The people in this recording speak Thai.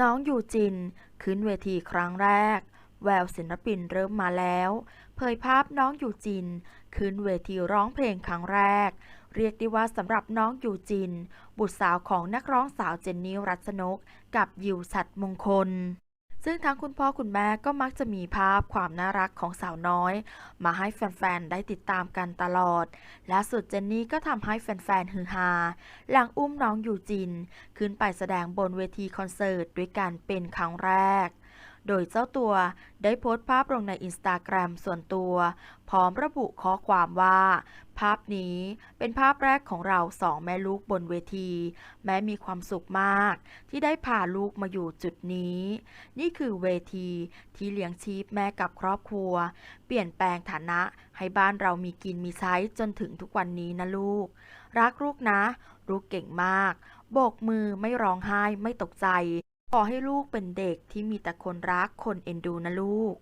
น้องยูจิน ขึ้นเวทีครั้งแรก แววศิลปินเริ่มมาแล้ว เผยภาพน้องยูจิน ขึ้นเวทีร้องเพลงครั้งแรก เรียกได้ว่าสำหรับน้องยูจิน บุตรสาวของนักร้องสาวเจนนี่รัชนก กับยิวสัตมงคล ซึ่งทั้งคุณพ่อคุณแม่ก็มักจะมีภาพความน่ารักของสาวน้อย มาให้แฟนๆ ได้ติดตามกันตลอด และสุดเจนนี่ก็ทำให้แฟนๆ ฮือฮา หลังอุ้มน้องอยู่จิน ขึ้นไปแสดงบนเวทีคอนเสิร์ตด้วยกันเป็นครั้งแรก โดยเจ้าตัวได้โพสต์ภาพลงในอินสตาแกรมส่วนตัว พร้อมระบุข้อความว่า ภาพนี้เป็นภาพแรกของเราสองแม่ลูกบนเวที แม้มีความสุขมาก ที่ได้พาลูกมาอยู่จุดนี้ นี่คือเวทีที่เลี้ยงชีพแม่กับครอบครัว เปลี่ยนแปลงฐานะให้บ้านเรามีกินมีใช้จนถึงทุกวันนี้นะลูก รักลูกนะ ลูกเก่งมาก โบกมือไม่ร้องไห้ไม่ตกใจ ขอให้ลูกเป็นเด็กที่มีแต่คนรักคนเอ็นดูนะลูก